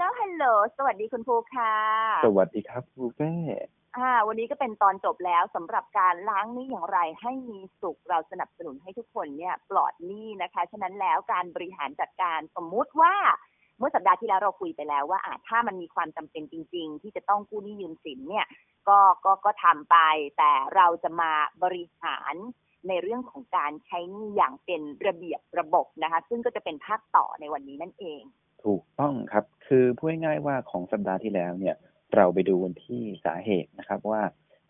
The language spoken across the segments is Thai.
ลฮัลโหลสวัสดีคุณภูค่ะ สวัสดีครับครูเป้อ่า วันนี้ก็เป็นตอนจบแล้วสำหรับการล้างหนี้อย่างไรให้มีสุขเราสนับสนุนให้ทุกคนเนี่ย ปลอดหนี้นะคะ ฉะนั้นแล้วการบริหารจัดการสมมุติว่า เมื่อสัปดาห์ที่แล้วเราคุยไปแล้วว่าอาถ้ามันมีความจำเป็นจริง ๆ ที่จะต้องกู้หนี้ยืมสินเนี่ย ก็ก็ก็ทำไป แต่เราจะมาบริหารในเรื่องของการใช้หนี้อย่างเป็นระเบียบระบบนะคะ ซึ่งก็จะเป็นภาคต่อในวันนี้นั่นเอง ถูกต้องครับ คือพูดง่ายๆว่าของสัปดาห์ที่แล้วเนี่ย เราไปดูกันที่สาเหตุนะครับว่า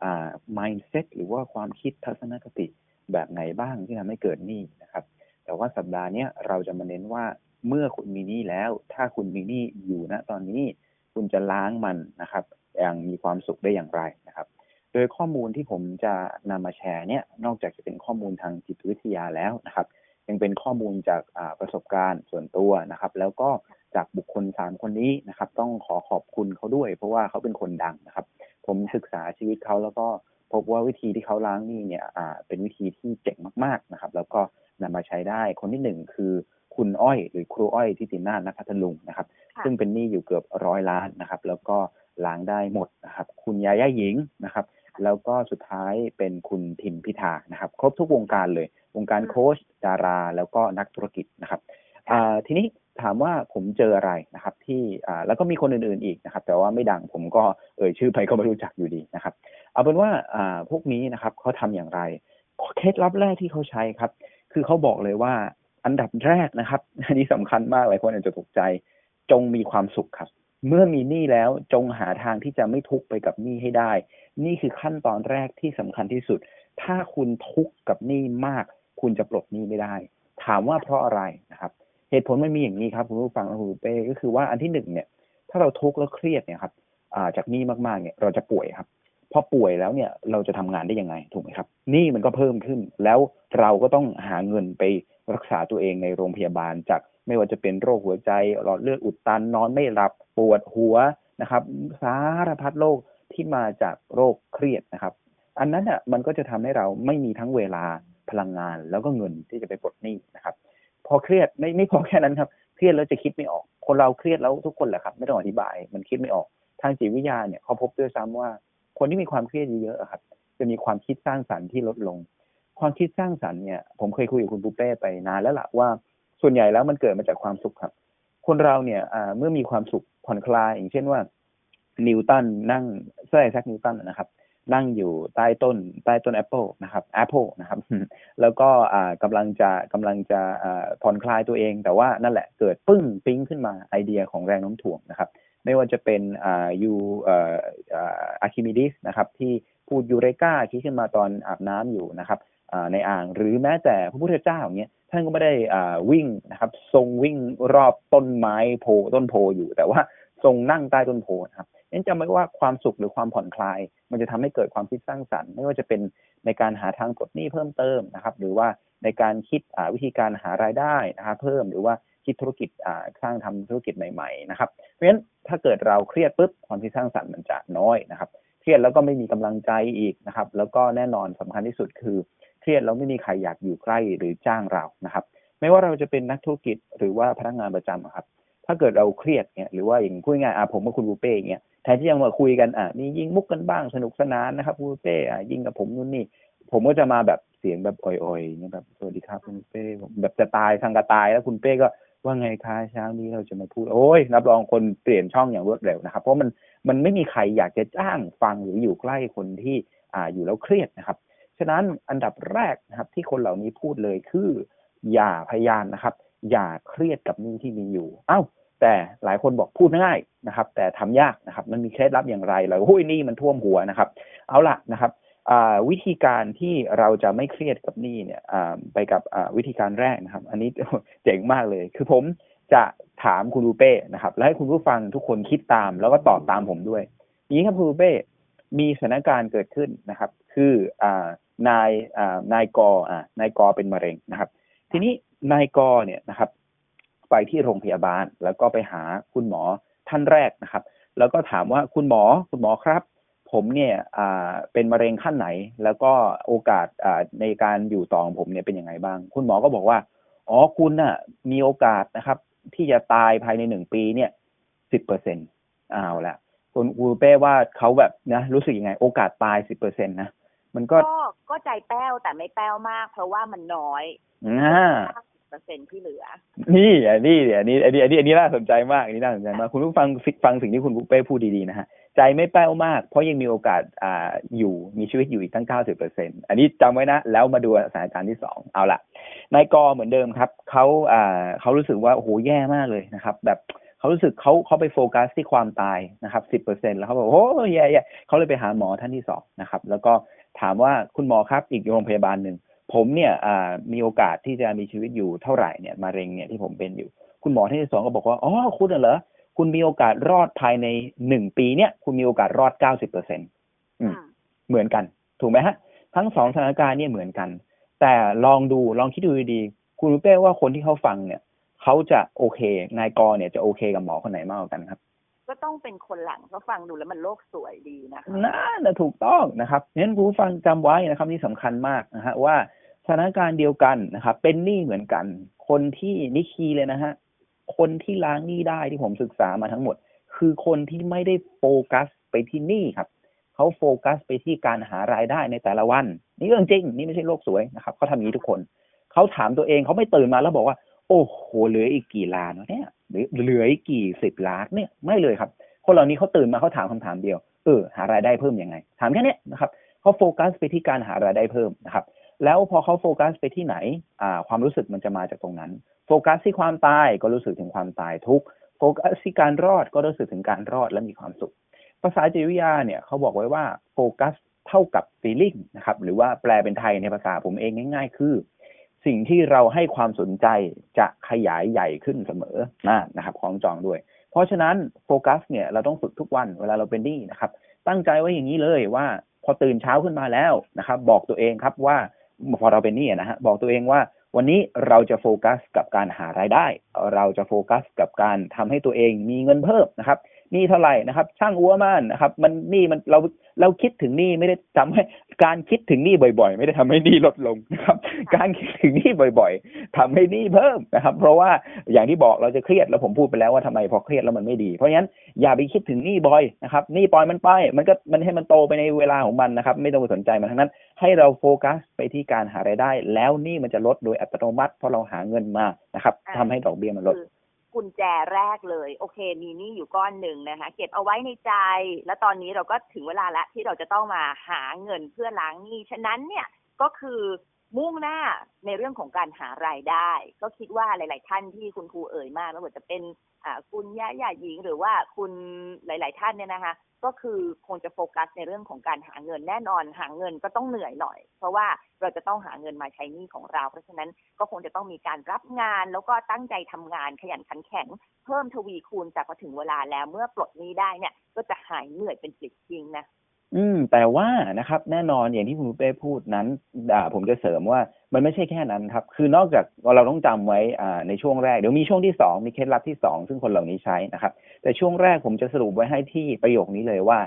อ่า mindset หรือว่าความคิดทัศนคติแบบไหนบ้างที่ทำให้เกิดหนี้นะครับ แต่ว่าสัปดาห์นี้เราจะมาเน้นว่าเมื่อคุณมีหนี้แล้ว ถ้าคุณมีหนี้อยู่ณตอนนี้ คุณจะล้างมันนะครับอย่างมีความสุขได้อย่างไรนะครับ โดยข้อมูลที่ผมจะนำมาแชร์เนี่ยนอกจากจะเป็นข้อมูลทางจิตวิทยาแล้วนะครับ ยังเป็นข้อมูลจากประสบการณ์ส่วนตัวนะครับ แล้วก็ จากบุคคลสามคนนี้นะครับ ต้องขอขอบคุณเขาด้วย เพราะว่าเขาเป็นคนดังนะครับ ผมศึกษาชีวิตเขาแล้วก็พบว่าวิธีที่เขาล้างหนี้เนี่ยอ่าเป็นวิธีที่เจ๋งมากๆนะครับ แล้วก็นำมาใช้ได้คนที่หนึ่งคือคุณอ้อย หรือครูอ้อยที่ตินาถนพัทลุงนะครับค่ะซึ่งเป็นหนี้อยู่เกือบร้อยล้านนะครับ แล้วก็ล้างได้หมดนะครับ คุณยาย่าหญิงนะครับ แล้วก็สุดท้ายเป็นคุณทิมพิธานะครับ ครบทุกวงการเลย วงการโค้ชดารา แล้วก็นักธุรกิจนะครับอ่า ทีนี้ถามว่าผมเจออะไรนะครับ ที่แล้วก็มีคนอื่นๆอีกนะครับ แต่ว่าไม่ดังผมก็เอ่ยชื่อไปก็ไม่รู้จักอยู่ดีนะครับ เอาเป็นว่าพวกนี้นะครับเขาทำอย่างไรเคล็ดลับแรกที่เขาใช้ครับ คือเขาบอกเลยว่าอันดับแรกนะครับ อันนี้สำคัญมากหลายคนอาจจะตกใจ จงมีความสุขครับ เมื่อมีหนี้แล้วจงหาทางที่จะไม่ทุกข์ไปกับหนี้ให้ได้ นี่คือขั้นตอนแรกที่สำคัญที่สุด ถ้าคุณทุกข์กับหนี้มาก คุณจะปลดหนี้ไม่ได้ ถามว่าเพราะอะไรนะครับ เหตุผลมันมีอย่างนี้ครับคุณผู้ฟังคุณเป้ก็คือว่าอันที่หนึ่งเนี่ย ถ้าเราทุกข์แล้วเครียดเนี่ยครับาจากหนี้มากๆเนี่ยเราจะป่วยครับพอป่วยแล้วเนี่ยเราจะทำงานได้ยังไงถูกไหมครับหนี้มันก็เพิ่มขึ้น แล้วเราก็ต้องหาเงินไปรักษาตัวเองในโรงพยาบาล จากไม่ว่าจะเป็นโรคหัวใจหลอดเลือดอุดตันนอนไม่หลับปวดหัวนะครับสารพัดโรคที่มาจากโรคเครียดนะครับ อันนั้นอะมันก็จะทำให้เราไม่มีทั้งเวลาพลังงาน แล้วก็เงินที่จะไปปลดหนี้นะครับ พอเครียดไม่ไม่พอแค่นั้นครับ เครียดแล้วจะคิดไม่ออก คนเราเครียดแล้วทุกคนแหละครับ ไม่ต้องอธิบาย มันคิดไม่ออก ทางจิตวิทยาเนี่ยเขาพบด้วยซ้ำว่า คนที่มีความเครียดเยอะๆครับ จะมีความคิดสร้างสรรค์ที่ลดลง ความคิดสร้างสรรค์เนี่ยผมเคยคุยกับคุณปูเป้ไปนานแล้วล่ะว่า ส่วนใหญ่แล้วมันเกิดมาจากความสุขครับ คนเราเนี่ยอ่าเมื่อมีความสุขผ่อนคลายอย่างเช่นว่านิวตันนั่งเซอร์ไอแซคนิวตันนะครับ นั่งอยู่ใต้ต้นใต้ต้นแอปเปิลนะครับแอปเปิลนะครับ แล้วก็อ่ากำลังจะกำลังจะอ่าผ่อนคลายตัวเอง แต่ว่านั่นแหละเกิดปึ้งปิ๊งขึ้นมาไอเดียของแรงโน้มถ่วงนะครับ ไม่ว่าจะเป็นอ่ายูอ่ออ่าอาร์คิมิดิสนะครับ ที่พูดยูเรกาคิดขึ้นมาตอนอาบน้ำอยู่นะครับอ่าในอ่างหรือแม้แต่พระพุทธเจ้าอย่างเงี้ยท่านก็ไม่ได้อ่าวิ่งนะครับทรงวิ่งรอบต้นไม้โพต้นโพอยู่ แต่ว่าทรงนั่งใต้ต้นโพนะครับ นั่นจำไว้ว่าความสุขหรือความผ่อนคลาย มันจะทำให้เกิดความคิดสร้างสรรค์ ไม่ว่าจะเป็นในการหาทางปลดหนี้เพิ่มเติมนะครับ หรือว่าในการคิดวิธีการหารายได้นะครับเพิ่มหรือว่าคิดธุรกิจสร้างทำธุรกิจใหม่ๆนะครับ เพราะฉะนั้นถ้าเกิดเราเครียดปุ๊บความคิดสร้างสรรค์มันจะน้อยนะครับ เครียดแล้วก็ไม่มีกำลังใจอีกนะครับ แล้วก็แน่นอนสำคัญที่สุดคือ เครียดแล้วไม่มีใครอยากอยู่ใกล้หรือจ้างเรานะครับ ไม่ว่าเราจะเป็นนักธุรกิจหรือว่าพนักงานประจำครับ ถ้าเกิดเราเครียดเนี่ยหรือว่าอย่างพูดง่ายๆอะผมกับคุณบูเป้เงี้ยแทนที่จะมาคุยกันอะนี่ยิงมุกกันบ้างสนุกสนานนะครับคุณบูเป้อะยิงกับผมนู่นนี่ ผมก็จะมาแบบเสียงแบบอ่อยๆเนี่ยแบบสวัสดีครับคุณเป้แบบจะตายทางกระตายแล้วคุณเป้ก็ว่าไงคะเช้านี้เราจะมาพูดโอ้ยรับรองคนเปลี่ยนช่องอย่างรวดเร็วนะครับ เพราะมันมันไม่มีใครอยากจะจ้างฟังหรืออยู่ใกล้คนที่อ่าอยู่แล้วเครียดนะครับ ฉะนั้นอันดับแรกนะครับ ที่คนเหล่านี้พูดเลยคือ อย่าพยายามนะครับ อย่าเครียดกับหนี้ที่มีอยู่ เอ้า แต่หลายคนบอกพูดง่ายนะครับ แต่ทำยากนะครับ มันมีเคล็ดลับอย่างไรเราหุ้ยนี่มันท่วมหัวนะครับ เอาละนะครับวิธีการที่เราจะไม่เครียดกับหนี้เนี่ยไปกับวิธีการแรกนะครับ อันนี้เจ๋งมากเลย คือผมจะถามคุณรูเป้นะครับ แล้วให้คุณผู้ฟังทุกคนคิดตาม แล้วก็ตอบตามผมด้วยนี้ครับคุณรูเป้มีสถานการณ์เกิดขึ้นนะครับ คืออนายนายกอนายกเป็นมะเร็งนะครับ ทีนี้นายกเนี่ยนะครับ ไปที่โรงพยาบาล แล้วก็ไปหาคุณหมอท่านแรกนะครับ แล้วก็ถามว่าคุณหมอคุณหมอครับ ผมเนี่ยอ่าเป็นมะเร็งขั้นไหน แล้วก็โอกาสอ่าในการอยู่ต่อของผมเนี่ยเป็นยังไงบ้าง คุณหมอก็บอกว่าอ๋อคุณน่ะมีโอกาสนะครับ ที่จะตายภายในหนึ่งปีเนี่ยสิบเปอร์เซ็นต์อ้าวละคุณครูเป้ว่าเขาแบบนะรู้สึกยังไง โอกาสตายสิบเปอร์เซ็นต์นะมันก็ก็ก็ใจแป้วแต่ไม่แป้วมาก เพราะว่ามันน้อยอ่า เปอร์เซ็นต์ที่เหลือ นี่อันนี้อันนี้อันนี้อันนี้อันนี้น่าสนใจมากอันนี้น่าสนใจมากคุณผู้ฟังฟังสิ่งที่คุณปุ๊เป้พูดดีๆนะฮะใจไม่แป้วมาก เพราะยังมีโอกาสอ่าอยู่มีชีวิตอยู่อีกตั้งเก้าสิบเปอร์เซ็นอันนี้จำไว้นะ แล้วมาดูสถานการณ์ที่สองเอาละนายกอเหมือนเดิมครับเขาอ่าเขารู้สึกว่าโอ้โหแย่มากเลยนะครับ แบบเขารู้สึกเขาเขาไปโฟกัสที่ความตายนะครับสิบเปอร์เซ็นแล้วเขาบอกโอ้แย่แย่เขาเลยไปหาหมอท่านที่สองนะครับ แล้วก็ถามว่าคุณหมอครับอีกโรงพยาบาลหนึ่ง ผมเนี่ยมีโอกาสที่จะมีชีวิตอยู่เท่าไหร่เนี่ยมะเร็งเนี่ยที่ผมเป็นอยู่ คุณหมอที่สองก็บอกว่าอ๋อคุณเหรอคุณมีโอกาสรอดภายในหนึ่งปีเนี่ย คุณมีโอกาสรอดเก้าสิบเปอร์เซ็นต์เหมือนกัน ถูกไหมฮะ ทั้งสองสถานการณ์เนี่ยเหมือนกัน แต่ลองดูลองคิดดูดีๆคุณรู้เป้ว่าคนที่เขาฟังเนี่ยเขาจะโอเคนายกรเนี่ยจะโอเคกับหมอคนไหนมากกว่ากันครับก็ต้องเป็นคนหลังเพราะฟังดูแล้วมันโลกสวยดีนะคะน่าถูกต้องนะครับงั้นผู้ฟังจำไว้นะครับนี่สำคัญมากนะฮะว่าส ถานการณ์เดียวกันนะครับ เป็นหนี้เหมือนกัน คนที่นิคีเลยนะฮะ คนที่ล้างหนี้ได้ที่ผมศึกษามาทั้งหมด คือคนที่ไม่ได้โฟกัสไปที่หนี้ครับเขาโฟกัสไปที่การหารายได้ในแต่ละวัน นี่เรื่องจริง นี่ไม่ใช่โลกสวยนะครับเขาทำอย่างนี้ทุกคนเขาถามตัวเองเขาไม่ตื่นมาแล้วบอกว่า โอ้โหเหลืออีกกี่ล้านเนี่ยหรือเหลืออีกกี่สิบล้านเนี่ยไม่เลยครับ คนเหล่านี้เขาตื่นมาเขาถามคำถามเดียวเออหารายได้เพิ่มยังไง ถามแค่นี้นะครับเขาโฟกัสไปที่การหารายได้เพิ่มนะครับ แล้วพอเขาโฟกัสไปที่ไหนอ่าความรู้สึกมันจะมาจากตรงนั้น โฟกัสที่ความตายก็รู้สึกถึงความตายทุกโฟกัสที่การรอดก็รู้สึกถึงการรอดและมีความสุข ภาษาจิตวิทยาเนี่ยเขาบอกไว้ว่าโฟกัสเท่ากับ feeling นะครับ หรือว่าแปลเป็นไทยในภาษาผมเองง่าย ๆ คือ สิ่งที่เราให้ความสนใจจะขยายใหญ่ขึ้นเสมอนะนะครับของจองด้วย เพราะฉะนั้นโฟกัสเนี่ยเราต้องฝึกทุกวันเวลาเราเป็นนี่นะครับ ตั้งใจไว้อย่างนี้เลยว่า พอตื่นเช้าขึ้นมาแล้วนะครับ บอกตัวเองครับว่า พอเราเป็นนี่นะฮะบอกตัวเองว่า วันนี้เราจะโฟกัสกับการหารายได้ เราจะโฟกัสกับการทำให้ตัวเองมีเงินเพิ่มนะครับ นี่เท่าไหร่นะครับ ช่างอัวมันนะครับ มันนี่มันเราเราคิดถึงนี่ไม่ได้ทำให้การคิดถึงนี่บ่อยๆ ไม่ได้ทำให้นี่ลดลงนะครับ การคิดถึงนี่บ่อย ๆทำให้นี่เพิ่มนะครับ เพราะว่าอย่างที่บอกเราจะเครียดแล้วผมพูดไปแล้วว่าทำไมพอเครียดแล้วมันไม่ดี เพราะฉะนั้นอย่าไปคิดถึงนี่บ่อยนะครับนี่ปล่อยมันไป มันก็มันให้มันโตไปในเวลาของมันนะครับ ไม่ต้องไปสนใจมันทั้งนั้น ให้เราโฟกัสไปที่การหารายได้ แล้วนี่มันจะลดโดยอัตโนมัติ เพราะเราหาเงินมานะครับทำให้ดอกเบี้ยมันลด กุญแจแรกเลย โอเค มีนี่อยู่ก้อนหนึ่งนะคะ เก็บเอาไว้ในใจ แล้วตอนนี้เราก็ถึงเวลาแล้วที่เราจะต้องมาหาเงินเพื่อล้างหนี้ ฉะนั้นเนี่ยก็คือมุ่งหน้าในเรื่องของการหารายได้ ก็คิดว่าหลาย ๆ ท่านที่คุณครูเอ่ยมากไม่ว่าจะเป็น คุณย่าย่าหญิงหรือว่าคุณหลาย ๆ ท่านเนี่ยนะคะ ก็คือคงจะโฟกัสในเรื่องของการหาเงินแน่นอน หาเงินก็ต้องเหนื่อยหน่อย เพราะว่าเราจะต้องหาเงินมาใช้หนี้ของเรา เพราะฉะนั้นก็คงจะต้องมีการรับงาน แล้วก็ตั้งใจทำงานขยันขันแข็ง เพิ่มทวีคูณแต่พอถึงเวลาแล้วเมื่อปลดหนี้ได้เนี่ย ก็จะหายเหนื่อยเป็นปลิดทิ้งนะ อืม แต่ว่านะครับ แน่นอนอย่างที่คุณเป้พูดนั้นผมจะเสริมว่ามันไม่ใช่แค่นั้นครับ คือนอกจากเราต้องจำไว้อ่าในช่วงแรก เดี๋ยวมีช่วงที่สองมีเคล็ดลับที่สองซึ่งคนเหล่านี้ใช้นะครับ แต่ช่วงแรกผมจะสรุปไว้ให้ที่ประโยคนี้เลยว่า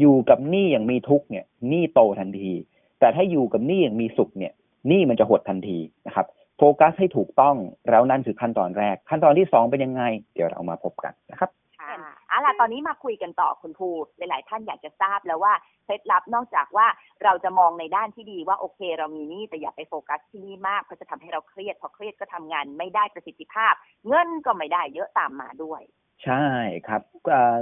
อยู่กับหนี้อย่างมีทุกเนี่ยหนี้โตทันที แต่ถ้าอยู่กับหนี้อย่างมีสุขเนี่ยหนี้มันจะหดทันทีนะครับ โฟกัสให้ถูกต้องแล้วนั่นคือขั้นตอนแรก ขั้นตอนที่สองเป็นยังไง เดี๋ยวเรามาพบกันนะครับ เอาล่ะตอนนี้มาคุยกันต่อคุณภูหลาย ๆ ท่านอยากจะทราบแล้วว่าเคล็ดลับนอกจากว่าเราจะมองในด้านที่ดีว่าโอเค เรามีนี่แต่อย่าไปโฟกัสที่นี่มากเพราะจะทำให้เราเครียดพอเครียดก็ทำงานไม่ได้ประสิทธิภาพ เงินก็ไม่ได้เยอะตามมาด้วย ใช่ครับ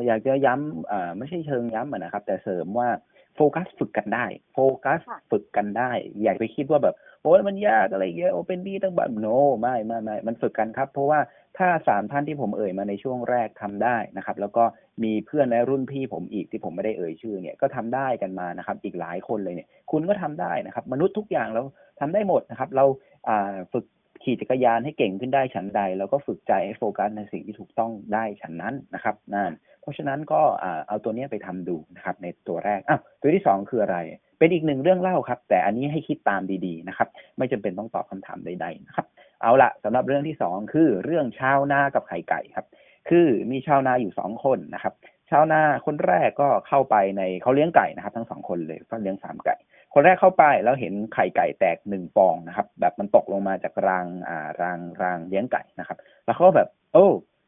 อยากจะย้ำไม่ใช่เชิงย้ำนะครับ แต่เสริมว่าโฟกัสฝึกกันได้ โฟกัสฝึกกันได้ อยากไปคิดว่าแบบ โอ้ยมันยากอะไรเยอะโอเป็นดีตั้งแบบโนไม่ไม่ไม่มันฝึกกันครับ เพราะว่าถ้าสามท่านที่ผมเอ่ยมาในช่วงแรกทำได้นะครับ แล้วก็มีเพื่อนในรุ่นพี่ผมอีกที่ผมไม่ได้เอ่ยชื่อเนี่ยก็ทำได้กันมานะครับ อีกหลายคนเลยเนี่ย คุณก็ทำได้นะครับ มนุษย์ทุกอย่างเราทำได้หมดนะครับ เราฝึก ขี่จักรยานให้เก่งขึ้นได้ฉันใดแล้วก็ฝึกใจให้โฟกัสในสิ่งที่ถูกต้องได้ฉันนั้นนะครับนั่นเพราะฉะนั้นก็เอาตัวนี้ไปทำดูนะครับ ในตัวแรกอ้าวตัวที่สองคืออะไร เป็นอีกหนึ่งเรื่องเล่าครับ แต่อันนี้ให้คิดตามดีๆนะครับ ไม่จำเป็นต้องตอบคำถามใดๆนะครับ เอาละสำหรับเรื่องที่สองคือเรื่องชาวนากับไข่ไก่ครับ คือมีชาวนาอยู่สองคนนะครับ ชาวนาคนแรกก็เข้าไปในเขาเลี้ยงไก่นะครับ ทั้งสองคนเลยก็เลี้ยงสามไก่ คนแรกเข้าไปแล้วเห็นไข่ไก่แตกหนึ่งฟองนะครับ แบบมันตกลงมาจากรางอ่ารางรางเลี้ยงไก่นะครับ แล้วเขาก็แบบ โอ้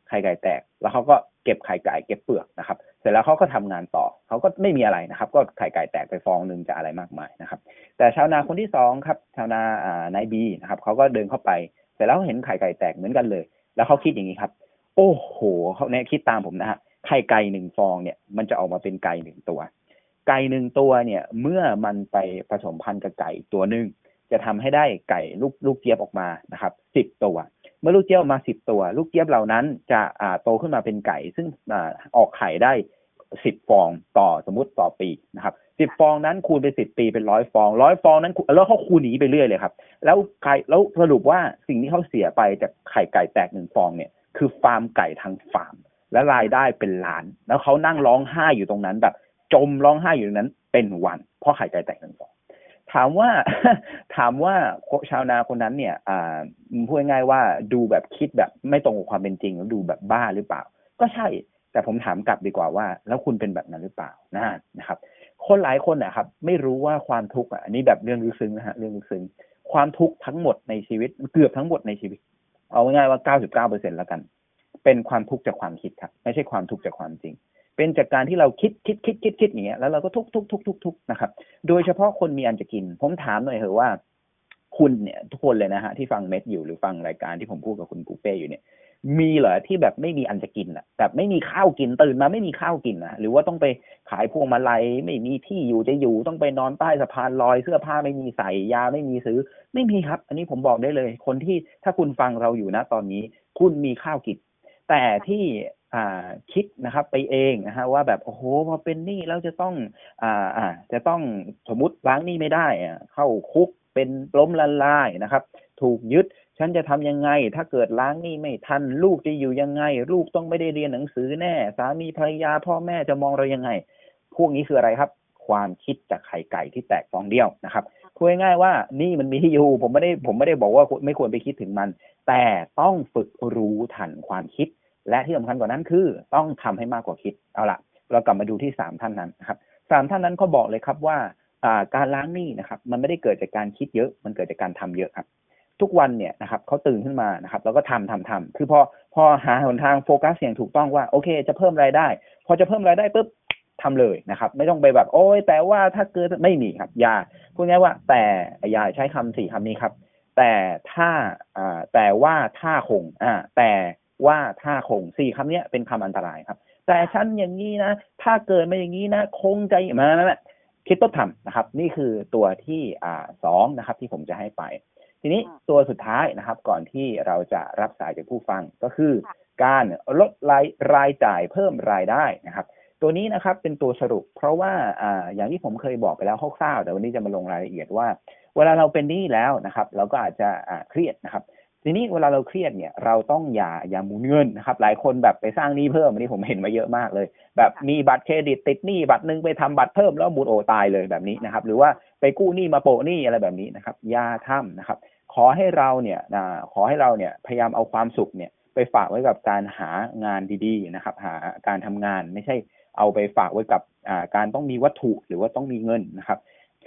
ไข่ไก่แตก แล้วเขาก็เก็บไข่ไก่เก็บเปลือกนะครับ เสร็จแล้วเขาก็ทำงานต่อเขาก็ไม่มีอะไรนะครับ ก็ไข่ไก่แตกไปฟองหนึ่งจะอะไรมากมายนะครับ แต่ชาวนาคนที่สองครับ ชาวนาอ่านายบีนะครับเขาก็เดินเข้าไป เสร็จแล้วเขาเห็นไข่ไก่แตกเหมือนกันเลย แล้วเขาคิดอย่างนี้ครับ โอ้โหเขาเนี่ยคิดตามผมนะฮะไข่ไก่หนึ่งฟองเนี่ย มันจะออกมาเป็นไก่หนึ่งตัว ไก่หนึ่งตัวเนี่ย เมื่อมันไปผสมพันธุ์กับไก่ตัวหนึ่งจะทำให้ได้ไก่ลูกลูกเจี๊ยบออกมานะครับสิบตัว เมื่อลูกเจี๊ยบออกมาสิบตัว ลูกเจี๊ยบเหล่านั้นจะอ่าโตขึ้นมาเป็นไก่ ซึ่งอ่าออกไข่ได้สิบฟองต่อสมมติต่อปีนะครับสิบฟองนั้นคูณไปสิบปีเป็นร้อยฟองร้อยฟองนั้นแล้วเขาคูณหนีไปเรื่อยเลยครับ แล้วไข่แล้วสรุปว่าสิ่งที่เขาเสียไปจากไข่ไก่แตกหนึ่งฟองเนี่ยคือฟาร์มไก่ทั้งฟาร์ม และรายได้เป็นล้าน แล้วเขานั่งร้องไห้อยู่ตรงนั้นแบบ จมร้องไห้อยู่นั้นเป็นวัน เพราะไข่ไก่แตกหนึ่งฟองถามว่าถามว่าชาวนาคนนั้นเนี่ยอ่าพูดง่ายๆว่าดูแบบคิดแบบไม่ตรงกับความเป็นจริงแล้วดูแบบบ้าหรือเปล่า ก็ใช่ แต่ผมถามกลับดีกว่าว่า แล้วคุณเป็นแบบนั้นหรือเปล่านะนะครับ คนหลายคนนะครับ ไม่รู้ว่าความทุกข์อะอันนี้แบบเรื่องลึกซึ้งนะฮะเรื่องลึกซึ้งความทุกข์ทั้งหมดในชีวิตเกือบทั้งหมดในชีวิต เอาง่ายๆว่า 99เปอร์เซ็นแล้วกัน เป็นความทุกข์จากความคิดครับ ไม่ใช่ความทุกข์จากความจริง เป็นจากการที่เราคิดคิดคิดคิดคิดอย่างเงี้ยแล้วเราก็ทุกทุกทุกทุกทุกนะครับ โดยเฉพาะคนมีอันจะกิน ผมถามหน่อยเถอะว่า คุณเนี่ย ทุกคนเลยนะฮะที่ฟังเม็ดอยู่หรือฟังรายการที่ผมพูดกับคุณปูเป้อยู่เนี่ย มีเหรอที่แบบไม่มีอันจะกินอะแบบไม่มีข้าวกินตื่นมาไม่มีข้าวกินนะหรือว่าต้องไปขายพวงมาลัยไม่มีที่อยู่จะอยู่ต้องไปนอนใต้สะพานลอยเสื้อผ้าไม่มีใส่ยาไม่มีซื้อ ไม่มีครับ อันนี้ผมบอกได้เลย คนที่ถ้าคุณฟังเราอยู่นะตอนนี้ คุณมีข้าวกินแต่ที่ คิดนะครับไปเองนะฮะว่าแบบโอ้โหพอเป็นหนี้แล้วจะต้องอ่าอ่าจะต้องสมมติล้างหนี้ไม่ได้อะเข้าคุกเป็นล้มละลายนะครับ ถูกยึดฉันจะทำยังไง ถ้าเกิดล้างหนี้ไม่ทัน ลูกจะอยู่ยังไง ลูกต้องไม่ได้เรียนหนังสือแน่ สามีภรรยาพ่อแม่จะมองเรายังไง พวกนี้คืออะไรครับ ความคิดจากไข่ไก่ที่แตกฟองเดียวนะครับพูดง่ายๆว่านี่มันมีที่อยู่ผมไม่ได้ผมไม่ได้บอกว่าไม่ควรไปคิดถึงมัน แต่ต้องฝึกรู้ทันความคิด และที่สำคัญกว่านั้นคือต้องทำให้มากกว่าคิดเอาละเรากลับมาดูที่สามท่านนั้นนะครับสามท่านนั้นเขาบอกเลยครับว่าการล้างหนี้นะครับ มันไม่ได้เกิดจากการคิดเยอะ มันเกิดจากการทำเยอะครับ ทุกวันเนี่ยนะครับเขาตื่นขึ้นมานะครับ แล้วก็ทำทำทำคือพอพอหาหนทางโฟกัสอย่างถูกต้องว่าโอเค จะเพิ่มรายได้ พอจะเพิ่มรายได้ปุ๊บทำเลยนะครับ ไม่ต้องไปแบบ โอ้ยแต่ว่าถ้าเกิดไม่มีครับอย่าพูดง่ายว่า แต่อย่าใช้คำสี่คำนี้ครับ แต่ถ้าอ่าแต่ว่าถ้าคงอ่าแต่ ว่าถ้าคงสี่คำเนี้ยเป็นคำอันตรายครับ แต่ฉันอย่างนี้นะ ถ้าเกิดไม่อย่างนี้นะ คงใจมานั่นแหละคิดต้นทำนะครับ นี่คือตัวที่อ่าสองนะครับ ที่ผมจะให้ไป ทีนี้ค่ะตัวสุดท้ายนะครับ ก่อนที่เราจะรับสายจากผู้ฟังก็คือค่ะการลดรายรายจ่ายเพิ่มรายได้นะครับตัวนี้นะครับเป็นตัวสรุปเพราะว่าอ่าอย่างที่ผมเคยบอกไปแล้วคร่าวๆแต่วันนี้จะมาลงรายละเอียดว่า เวลาเราเป็นหนี้แล้วนะครับ เราก็อาจจะอ่าเครียดนะครับ ทีนี้เวลาเราเครียดเนี่ย เราต้องอย่าอย่าหมุนเงินนะครับ หลายคนแบบไปสร้างหนี้เพิ่มอันนี้ผมเห็นมาเยอะมากเลย แบบมีบัตรเครดิตติดหนี้บัตรหนึ่งไปทำบัตรเพิ่มแล้วหมุนโอตายเลยแบบนี้นะครับ หรือว่าไปกู้หนี้มาโปะหนี้อะไรแบบนี้นะครับอย่าทำนะครับ ขอให้เราเนี่ยนะขอให้เราเนี่ยพยายามเอาความสุขเนี่ยไปฝากไว้กับการหางานดีๆนะครับ หาการทำงานไม่ใช่เอาไปฝากไว้กับอ่าการต้องมีวัตถุหรือว่าต้องมีเงินนะครับ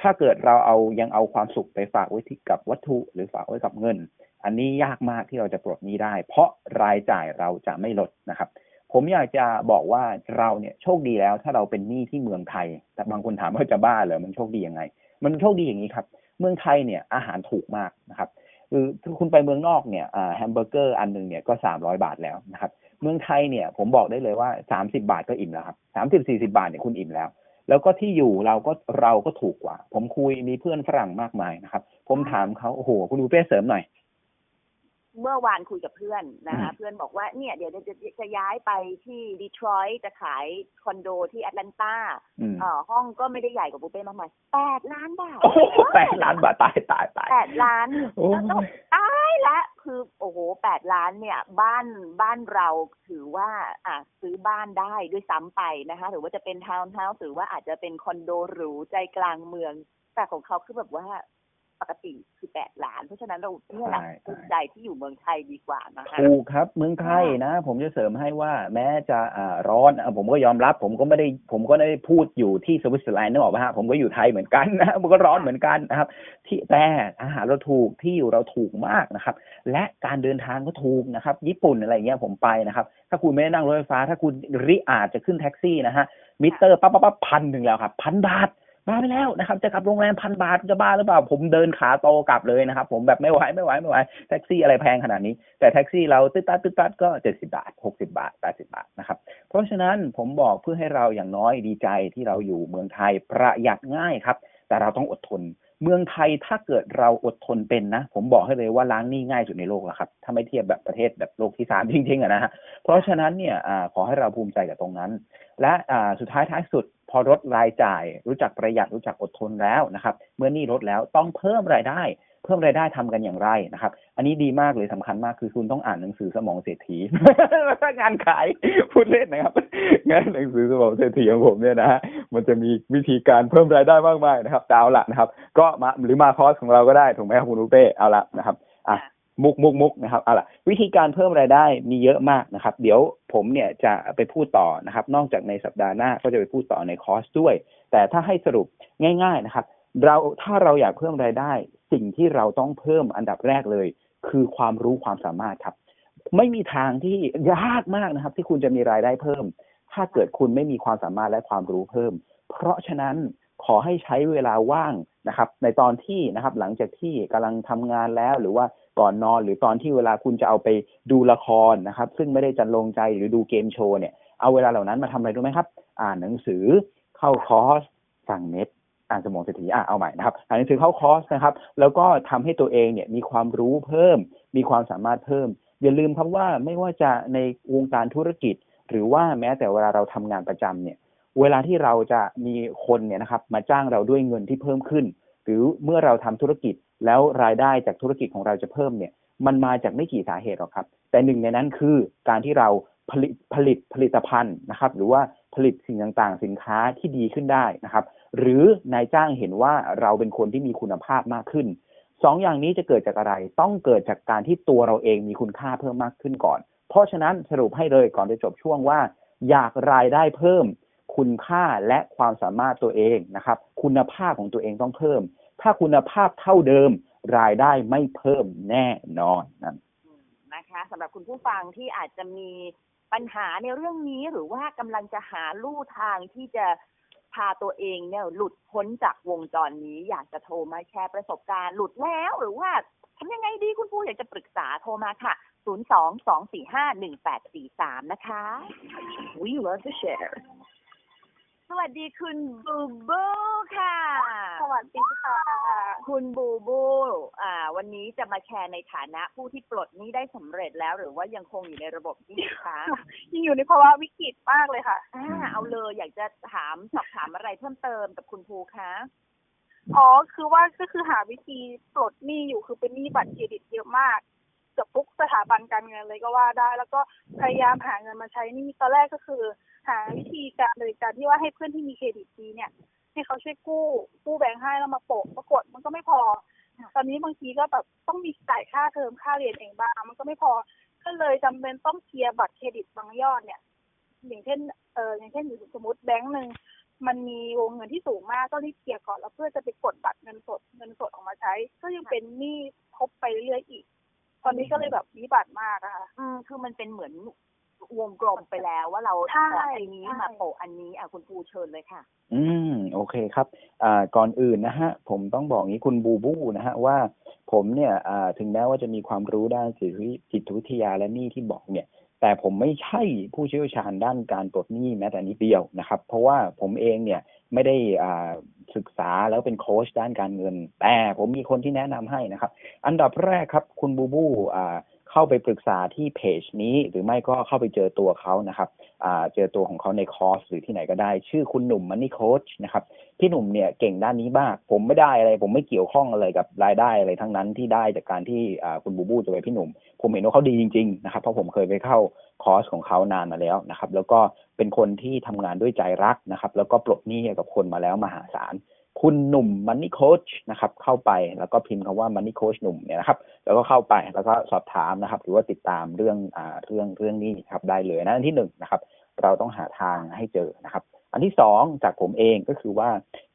ถ้าเกิดเราเอายังเอาความสุขไปฝากไว้ที่กับวัตถุหรือฝากไว้กับเงิน อันนี้ยากมากที่เราจะปลดหนี้ได้ เพราะรายจ่ายเราจะไม่ลดนะครับ ผมอยากจะบอกว่าเราเนี่ยโชคดีแล้ว ถ้าเราเป็นหนี้ที่เมืองไทย แต่บางคนถามว่าจะบ้าเหรอมันโชคดียังไง มันโชคดีอย่างนี้ครับ เมืองไทยเนี่ยอาหารถูกมากนะครับคือคุณไปเมืองนอกเนี่ยแฮมเบอร์เกอร์อันหนึ่งเนี่ยก็สามร้อยบาทแล้วนะครับ เมืองไทยเนี่ยผมบอกได้เลยว่าสามสิบาทก็อิ่มแล้วครับสามสิบสี่สิบาทเนี่ยคุณอิ่มแล้ว แล้วก็ที่อยู่เราก็เราก็ถูกกว่า ผมคุยมีเพื่อนฝรั่งมากมายนะครับ ผมถามเขาโอ้โหคุณดูเป้เสริมหน่อย เมื่อวานคุยกับเพื่อนนะคะอืมเพื่อนบอกว่าเนี่ยเดี๋ยวจะจะจะย้ายไปที่ดีทรอยต์จะขายคอนโดที่แอตแลนตาอืมเอ่อห้องก็ไม่ได้ใหญ่กว่าบุฟเฟ่ต์มากมายแปดล้านบาทโอ้โหแปดล้านบาทตายตายตายแปดล้านโอ้ยแล้วตายละคือโอ้โหแปดล้านเนี่ยบ้านบ้านเราถือว่าอะซื้อบ้านได้ด้วยซ้ำไปนะคะหรือว่าจะเป็นทาวน์เฮาส์หรือว่าอาจจะเป็นคอนโดหรูใจกลางเมืองแต่ของเขาคือแบบว่า ปกติคือแปดล้าน เพราะฉะนั้นเราเนี่ยแหละใช่ภูมิใจที่อยู่เมืองไทยดีกว่านะคะถูกครับเมืองไทยนะ ผมจะเสริมให้ว่าแม้จะอ่าร้อนอะผมก็ยอมรับ ผมก็ไม่ได้ผมก็ไม่ได้พูดอยู่ที่สวิตเซอร์แลนด์นึกออกป่ะฮะผมก็อยู่ไทยเหมือนกันนะมันก็ร้อนเหมือนกันนะครับ ที่แต่อาหารเราถูกที่อยู่เราถูกมากนะครับ และการเดินทางก็ถูกนะครับ ญี่ปุ่นอะไรเงี้ยผมไปนะครับ ถ้าคุณไม่ได้นั่งรถไฟฟ้า ถ้าคุณริอาจจะขึ้นแท็กซี่นะฮะมิเตอร์ปั๊บปั๊บปั๊บพันหนึ่งแล้วครับพันบาท มาไปแล้วนะครับจะกลับโรงแรมพันบาทจะบ้าหรือเปล่า ผมเดินขาโตกลับเลยนะครับ ผมแบบไม่ไหวไม่ไหวไม่ไหวแท็กซี่อะไรแพงขนาดนี้ แต่แท็กซี่เราตึ๊ดตัดตึ๊ดตัดก็เจ็ดสิบาทหกสิบาทแปดสิบาทนะครับเพราะฉะนั้นผมบอกเพื่อให้เราอย่างน้อยดีใจที่เราอยู่เมืองไทยประหยัดง่ายครับ แต่เราต้องอดทน เมืองไทยถ้าเกิดเราอดทนเป็นนะ ผมบอกให้เลยว่าล้างหนี้ง่ายสุดในโลกแล้วครับถ้าไม่เทียบแบบประเทศแบบโลกที่สามจริงๆอะนะฮะเพราะฉะนั้นเนี่ยขอให้เราภูมิใจกับตรงนั้น และสุดท้ายท้ายสุด พอลดรายจ่าย รู้จักประหยัดรู้จักอดทนแล้วนะครับ เมื่อนี้ลดแล้วต้องเพิ่มรายได้ เพิ่มรายได้ทำกันอย่างไรนะครับ อันนี้ดีมากเลยสำคัญมากคือคุณต้องอ่านหนังสือสมองเศรษฐีงานขายพูดเล่นนะครับ งานหนังสือสมองเศรษฐีของผมเนี่ยนะฮะมันจะมีวิธีการเพิ่มรายได้มากมายนะครับแต่เอาละนะครับ ก็มาหรือมาคอร์สของเราก็ได้ถูกไหมครับคุณอุเป้เอาละนะครับอะ มุกมุกมุกนะครับเอาล่ะวิธีการเพิ่มรายได้มีเยอะมากนะครับ เดี๋ยวผมเนี่ยจะไปพูดต่อนะครับ นอกจากในสัปดาห์หน้าก็จะไปพูดต่อในคอร์สด้วย แต่ถ้าให้สรุปง่าย ๆนะครับ เราถ้าเราอยากเพิ่มรายได้ สิ่งที่เราต้องเพิ่มอันดับแรกเลย คือความรู้ความสามารถครับ ไม่มีทางที่ยากมากนะครับ ที่คุณจะมีรายได้เพิ่ม ถ้าเกิดคุณไม่มีความสามารถและความรู้เพิ่ม เพราะฉะนั้นขอให้ใช้เวลาว่างนะครับ ในตอนที่นะครับ หลังจากที่กำลังทำงานแล้วหรือว่า ก่อนนอน หรือตอนที่เวลาคุณจะเอาไปดูละครนะครับ ซึ่งไม่ได้จันลงใจหรือดูเกมโชว์เนี่ยเอาเวลาเหล่านั้นมาทำอะไรรู้ไหมครับ อ่านหนังสือเข้าคอร์สฟังเน็ตอ่านสมองเศรษฐีอะเอาใหม่นะครับอ่านหนังสือเข้าคอร์สนะครับ แล้วก็ทำให้ตัวเองเนี่ยมีความรู้เพิ่ม มีความสามารถเพิ่ม อย่าลืมครับว่าไม่ว่าจะในวงการธุรกิจ หรือว่าแม้แต่เวลาเราทำงานประจำเนี่ยเวลาที่เราจะมีคนเนี่ยนะครับมาจ้างเราด้วยเงินที่เพิ่มขึ้น หรือเมื่อเราทำธุรกิจ แล้วรายได้จากธุรกิจของเราจะเพิ่มเนี่ย มันมาจากไม่กี่สาเหตุหรอกครับ แต่หนึ่งในนั้นคือการที่เราผลิตผลิตผลิตภัณฑ์นะครับ หรือว่าผลิตสิ่งต่างๆ สินค้าที่ดีขึ้นได้นะครับ หรือนายจ้างเห็นว่าเราเป็นคนที่มีคุณภาพมากขึ้นสองอย่างนี้จะเกิดจากอะไร ต้องเกิดจากการที่ตัวเราเองมีคุณค่าเพิ่มมากขึ้นก่อน เพราะฉะนั้นสรุปให้เลยก่อนจะจบช่วงว่า อยากรายได้เพิ่ม คุณค่าและความสามารถตัวเองนะครับ คุณภาพของตัวเองต้องเพิ่ม ถ้าคุณภาพเท่าเดิมรายได้ไม่เพิ่มแน่นอนนั่นนะคะสำหรับคุณผู้ฟังที่อาจจะมีปัญหาในเรื่องนี้หรือว่ากำลังจะหาลู่ทางที่จะพาตัวเองเนี่ยหลุดพ้นจากวงจรนี้อยากจะโทรมาแชร์ประสบการณ์หลุดแล้ว หรือว่าทำยังไงดีคุณผู้อยากจะปรึกษาโทรมาค่ะ 0 2 2 4 5 1 8 4 3 นะคะ We love to share สวัสดีคุณบูบูค่ะ สวัสดีค่ะ คุณบูบูอ่า วันนี้จะมาแชร์ในฐานะผู้ที่ปลดหนี้ได้สำเร็จแล้ว หรือว่ายังคงอยู่ในระบบหนี้คะยังอยู่ในภาวะวิกฤตมากเลยค่ะ อ่าเอาเลยอยากจะถามสอบถามอะไรเพิ่มเติมกับคุณภูคะ อ๋อ คือว่าก็คือหาวิธีปลดหนี้อยู่คือเป็นหนี้บัตรเครดิตเยอะมากเกือบทุกสถาบันการเงินเลยก็ว่าได้ แล้วก็พยายามหาเงินมาใช้หนี้ตอนแรกก็คือ หาวิธีการโดยการที่ว่าให้เพื่อนที่มีเครดิตดีเนี่ย ให้เขาช่วยกู้กู้แบงค์ให้แล้วมาโปะปรากฏมันก็ไม่พอ ตอนนี้บางทีก็แบบต้องมีจ่ายค่าเทอมค่าเรียนเองบ้างมันก็ไม่พอก็เลยจำเป็นต้องเคลียร์บัตรเครดิตบางยอดเนี่ย อย่างเช่นเอออย่างเช่นสมมติแบงค์หนึ่งมันมีวงเงินที่สูงมากก็รีบเคลียร์ก่อนแล้วเพื่อจะไปกดบัตรเงินสดเงินสดออกมาใช้ ก็ยังเป็นหนี้ทบไปเรื่อยๆอีก ตอนนี้ก็เลยแบบวิบัติมากอะค่ะอืมคือมันเป็นเหมือน วงกลมไปแล้วว่าเราใช่เอาอันนี้ใช่ มาโปะอันนี้อะคุณภูเชิญเลยค่ะ อืมโอเคครับอ่าก่อนอื่นนะฮะผมต้องบอกงี้คุณบูบูนะฮะว่าผมเนี่ยอ่าถึงแม้ว่าจะมีความรู้ด้านจิตวิจิตวิทยาและหนี้ที่บอกเนี่ย แต่ผมไม่ใช่ผู้เชี่ยวชาญด้านการปลดหนี้แม้แต่นิดเดียวนะครับ เพราะว่าผมเองเนี่ยไม่ได้อ่าศึกษาแล้วเป็นโค้ชด้านการเงิน แต่ผมมีคนที่แนะนำให้นะครับ อันดับแรกครับคุณบูบูอ่า เข้าไปปรึกษาที่เพจนี้ หรือไม่ก็เข้าไปเจอตัวเขานะครับเจอตัวของเขาในคอร์สหรือที่ไหนก็ได้ ชื่อคุณหนุ่มมันนี่โค้ชนะครับพี่หนุ่มเนี่ยเก่งด้านนี้มาก ผมไม่ได้อะไร ผมไม่เกี่ยวข้องอะไรกับรายได้อะไรทั้งนั้นที่ได้จากการที่คุณบูบูจะไปพี่หนุ่ม ผมเห็นว่าเขาดีจริงๆนะครับเพราะผมเคยไปเข้าคอร์สของเขานานมาแล้วนะครับ แล้วก็เป็นคนที่ทำงานด้วยใจรักนะครับ แล้วก็ปลดหนี้กับคนมาแล้วมหาศาล คุณหนุ่มมันนี่โคชนะครับ เข้าไปแล้วก็พิมพ์คำว่ามันนี่โคชหนุ่มเนี่ยนะครับ แล้วก็เข้าไปแล้วก็สอบถามนะครับ หรือว่าติดตามเรื่องอ่าเรื่องเรื่องนี้ครับได้เลยนะอันที่หนึ่งนะครับ เราต้องหาทางให้เจอนะครับ อันที่สองจากผมเองก็คือว่า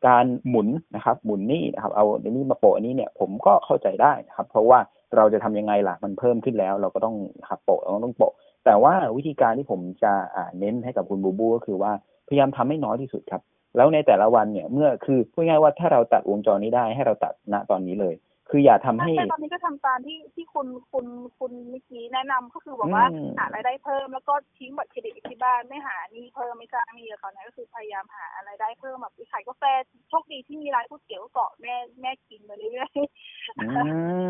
การหมุนนะครับ หมุนนี่นะครับเอาอันนี้มาโปะอันนี้เนี่ยผมก็เข้าใจได้นะครับ เพราะว่าเราจะทำยังไงล่ะมันเพิ่มขึ้นแล้ว เราก็ต้องนะครับโปะเราก็ต้องโปะแต่ว่าวิธีการที่ผมจะอ่าเน้นให้กับคุณบูบูก็คือว่าพยายามทำให้น้อยที่สุดครับ แล้วในแต่ละวันเนี่ย เมื่อคือพูดง่ายๆว่าถ้าเราตัดวงจรนี้ได้ให้เราตัดณตอนนี้เลย คืออย่าทำให้แต่ตอนนี้ก็ทำตามที่ที่คุณคุณคุณเมื่อกี้แนะนำก็คือบอกว่าอืมหารายได้เพิ่มแล้วก็ทิ้งบัตรเครดิตไว้ที่บ้านไม่หาหนี้เพิ่มไม่สร้างหนี้กับเขานะก็คือพยายามหารายได้เพิ่มแบบไปขายกาแฟโชคดีที่มีร้านก๋วยเตี๋ยวเกาะแม่แม่กินมาเรื่อยอื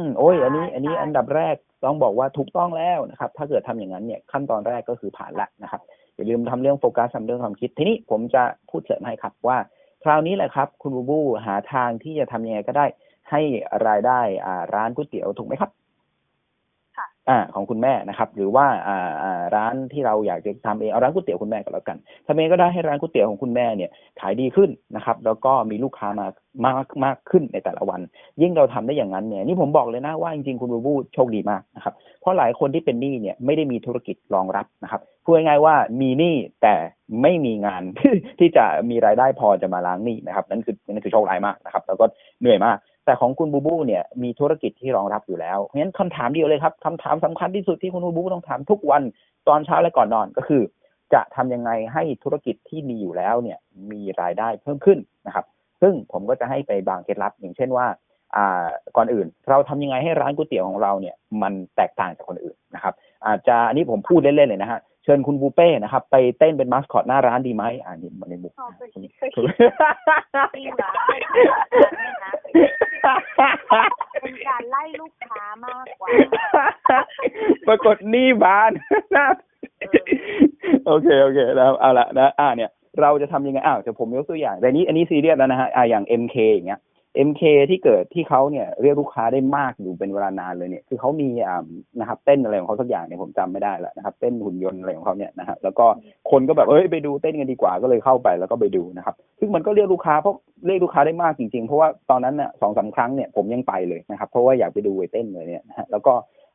มโอ้ย อันนี้ใช่อันนี้ใช่อันดับแรกต้องบอกว่าถูกต้องแล้วนะครับ ถ้าเกิดทำอย่างนั้นเนี่ยขั้นตอนแรกก็คือผ่านละนะครับ อย่าลืมทำเรื่องโฟกัสทำเรื่องความคิด ทีนี้ผมจะพูดเสริมให้ครับว่า คราวนี้แหละครับ คุณบูบูหาทางที่จะทำยังไงก็ได้ ให้รายได้อ่าร้านก๋วยเตี๋ยวถูกไหมครับ อ่าของคุณแม่นะครับ หรือว่าอ่าอ่าร้านที่เราอยากจะทำเองเอาร้านก๋วยเตี๋ยวคุณแม่ก็แล้วกันทำเองก็ได้ให้ร้านก๋วยเตี๋ยวของคุณแม่เนี่ยขายดีขึ้นนะครับ แล้วก็มีลูกค้ามามากมากขึ้นในแต่ละวัน ยิ่งเราทำได้อย่างนั้นเนี่ยนี่ผมบอกเลยนะว่าจริงๆคุณบูบูโชคดีมากนะครับเพราะหลายคนที่เป็นหนี้เนี่ยไม่ได้มีธุรกิจรองรับนะครับพูดง่ายๆว่ามีหนี้แต่ไม่มีงานที่จะมีรายได้พอจะมาล้างหนี้นะครับนั่นคือนั่นคือโชคร้ายมากนะครับ แล้วก็เหนื่อยมาก แต่ของคุณบูบูเนี่ยมีธุรกิจที่รองรับอยู่แล้วเพราะฉะนั้นคำถามเดียวเลยครับคำถามสำคัญที่สุดที่คุณบูบูต้องถามทุกวันตอนเช้าและก่อนนอนก็คือ จะทำยังไงให้ธุรกิจที่มีอยู่แล้วเนี่ยมีรายได้เพิ่มขึ้นนะครับ ซึ่งผมก็จะให้ไปบางเคล็ดลับ อย่างเช่นว่าอ่าก่อนอื่น เราทำยังไงให้ร้านก๋วยเตี๋ยวของเราเนี่ยมันแตกต่างจากคนอื่นนะครับ อาจจะอันนี้ผมพูดเล่นๆเลยนะฮะ เชิญคุณบูเป้นะครับ ไปเต้นเป็นมาสคอตหน้าร้านดีไหมอ่านี่มันในมุกเอานะไปคุณเคยคุณจริงเหรอเป็นการไล่ลูกค้ามากกว่า ปรากฏนี่บานโอเคโอเคแล้วเอาละนะ อ่าเนี่ย เราจะทำยังไงอ้าวจะผมยกตัวอย่างแต่นี้อันนี้ซีเรียสแล้วนะฮะอ่าอย่าง MK อย่างเงี้ย MK ที่เกิดที่เขาเนี่ยเรียกลูกค้าได้มากอยู่เป็นเวลานานเลยเนี่ยคือเขามีอ่านะครับเต้นอะไรของเขาสักอย่างเนี่ยผมจำไม่ได้แล้วนะครับเต้นหุ่นยนต์อะไรของเขาเนี่ยนะฮะแล้วก็คนก็แบบเอ้ยไปดูเต้นกันดีกว่าก็เลยเข้าไปแล้วก็ไปดูนะครับซึ่งมันก็เรียกลูกค้าเพราะเรียกลูกค้าได้มากจริงๆ เพราะว่าตอนนั้นน่ะสองสามครั้งเนี่ยผมยังไปเลยนะครับเพราะว่าอยากไปดูไอ้เต้นเลยเนี่ยนะฮะแล้วก็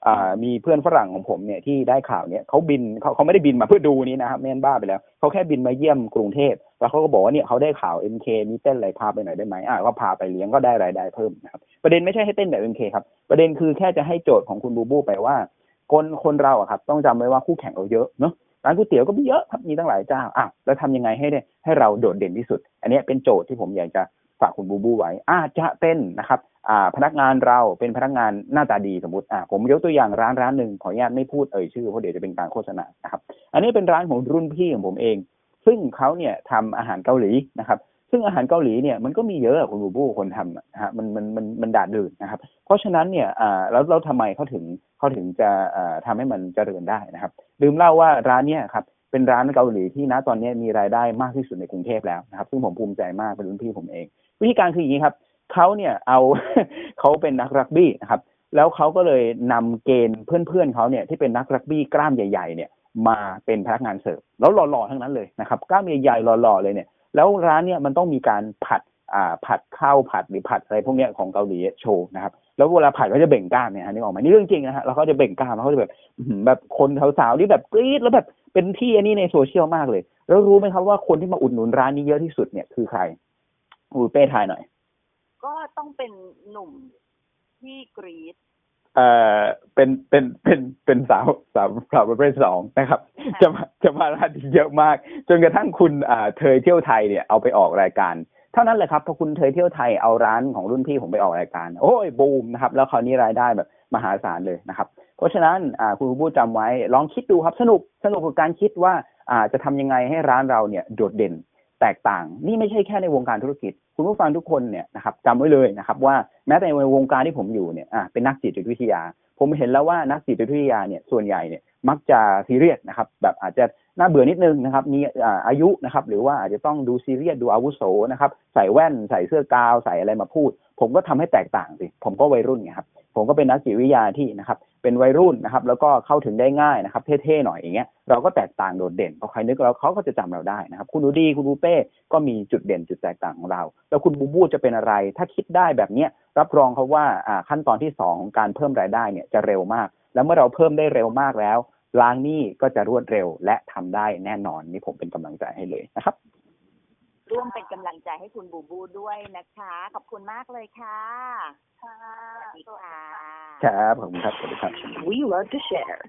อ่ามีเพื่อนฝรั่งของผมเนี่ยที่ได้ข่าวเนี่ยเขาบินเขาเขาไม่ได้บินมาเพื่อดูนี้นะครับไม่นบ้าไปแล้วเขาแค่บินมาเยี่ยมกรุงเทพแล้วเขาก็บอกว่าเนี่ยเขาได้ข่าว MK มีเต้นอะไรพาไปหน่อยได้ไหมอ่าก็พาไปเลี้ยงก็ได้รายได้เพิ่มนะครับประเด็นไม่ใช่ให้เต้นแบบ MK ครับประเด็นคือแค่จะให้โจทย์ของคุณบูบูไปว่า คนคนเราอะครับ ต้องจำไว้ว่าคู่แข่งเราเยอะเนาะร้านก๋วยเตี๋ยวก็มีเยอะครับมีตั้งหลายเจ้าอะแล้วทำยังไงให้ได้ให้เราโดดเด่นที่สุด อันนี้เป็นโจทย์ที่ผมอยากจะ ฝากคุณบูบูไว้ อาจจะเป็นนะครับพนักงานเราเป็นพนักงานหน้าตาดีสมมติผมยกตัวอย่างร้านร้านหนึ่งขออนุญาตไม่พูดเอ่ยชื่อเพราะเดี๋ยวจะเป็นการโฆษณานะครับ อันนี้เป็นร้านของรุ่นพี่ของผมเอง ซึ่งเขาเนี่ยทำอาหารเกาหลีนะครับซึ่งอาหารเกาหลีเนี่ยมันก็มีเยอะคุณบูบูคนทำนะฮะมันมันมันมันด่าดื่นนะครับ เพราะฉะนั้นเนี่ยอ่าแล้วแล้วทำไมเขาถึงเขาถึงจะอ่าทำให้มันเจริญได้นะครับลืมเล่าว่าร้านเนี่ยครับเป็นร้านเกาหลีที่ณตอนนี้มีรายได้มากที่สุดในกรุงเทพแล้วนะครับ ซึ่งผมภูมิใจมากเป็นรุ่นพี่ผมเอง วิธีการคืออย่างนี้ครับเขาเนี่ยเอาเขาเป็นนักรักบี้นะครับ แล้วเขาก็เลยนำเกณฑ์เพื่อนๆเขาเนี่ยที่เป็นนักรักบี้กล้ามใหญ่ๆเนี่ยมาเป็นพนักงานเสิร์ฟแล้วหล่อๆทั้งนั้นเลยนะครับกล้ามใหญ่ๆหล่อๆเลยเนี่ย แล้วร้านเนี่ยมันต้องมีการผัดอ่าผัดข้าวผัดหรือผัดอะไรพวกเนี้ยของเกาหลีโชว์นะครับแล้วเวลาผัดก็จะเบ่งกล้ามเนี่ยฮะนึกออกไหมนี่เรื่องจริงนะฮะแล้วเขาจะเบ่งกล้ามแล้วเขาจะแบบแบบคนสาวๆที่แบบกรี๊ดแล้วแบบเป็นที่อันนี้ในโซเชียลมากเลย แล้วรู้ไหมครับว่าคนที่มาอุดหนุนร้านนี้เยอะที่สุดเนี่ยคือใคร อูเป้ทายหน่อย ก็ต้องเป็นหนุ่มที่กรีดเอ่อเป็นเป็นเป็นเป็นสาวสาวสาวประเภทสองนะครับค่ะจะมาจะมาร้านนี้เยอะมาก จนกระทั่งคุณอ่าเทยเที่ยวไทยเนี่ยเอาไปออกรายการ เท่านั้นแหละครับพอคุณเทยเที่ยวไทยเอาร้านของรุ่นพี่ผมไปออกรายการ โอ้ยบูมนะครับ แล้วคราวนี้รายได้แบบมหาศาลเลยนะครับ เพราะฉะนั้นอ่าคุณผู้จำไว้ลองคิดดูครับสนุกสนุกกับการคิดว่าอ่าจะทำยังไงให้ร้านเราเนี่ยโดดเด่น แตกต่าง นี่ไม่ใช่แค่ในวงการธุรกิจ คุณผู้ฟังทุกคนเนี่ยนะครับจำไว้เลยนะครับว่าแม้แต่ในวงการที่ผมอยู่เนี่ยอะเป็นนักจิตวิทยา ผมเห็นแล้วว่านักจิตวิทยาเนี่ยส่วนใหญ่เนี่ยมักจะซีเรียสนะครับแบบอาจจะน่าเบื่อนิดนึงนะครับมีอ่าอายุนะครับหรือว่าอาจจะต้องดูซีเรียสดูอาวุโสนะครับใส่แว่นใส่เสื้อกาวใส่อะไรมาพูด ผมก็ทำให้แตกต่างสิผมก็วัยรุ่นไงครับผมก็เป็นนักจิตวิทยาที่นะครับ เป็นวัยรุ่นนะครับ แล้วก็เข้าถึงได้ง่ายนะครับ เท่ๆหน่อยอย่างเงี้ยเราก็แตกต่างโดดเด่นพอใครนึกเราเขาก็จะจำเราได้นะครับ คุณดูดีคุณบูเป้ก็มีจุดเด่นจุดแตกต่างของเรา แล้วคุณบูบูจะเป็นอะไร ถ้าคิดได้แบบเนี้ยรับรองเขาว่าขั้นตอนที่สองของการเพิ่มรายได้เนี่ยจะเร็วมาก แล้วเมื่อเราเพิ่มได้เร็วมากแล้วล้างหนี้ก็จะรวดเร็วและทำได้แน่นอนนี่ผมเป็นกำลังใจให้เลยนะครับ ร่วมเป็นกำลังใจให้คุณบูบูด้วยนะคะ ขอบคุณมากเลยค่ะค่ะสวัสดีค่ะครับขอบคุณครับสวัสดีครับ We love to share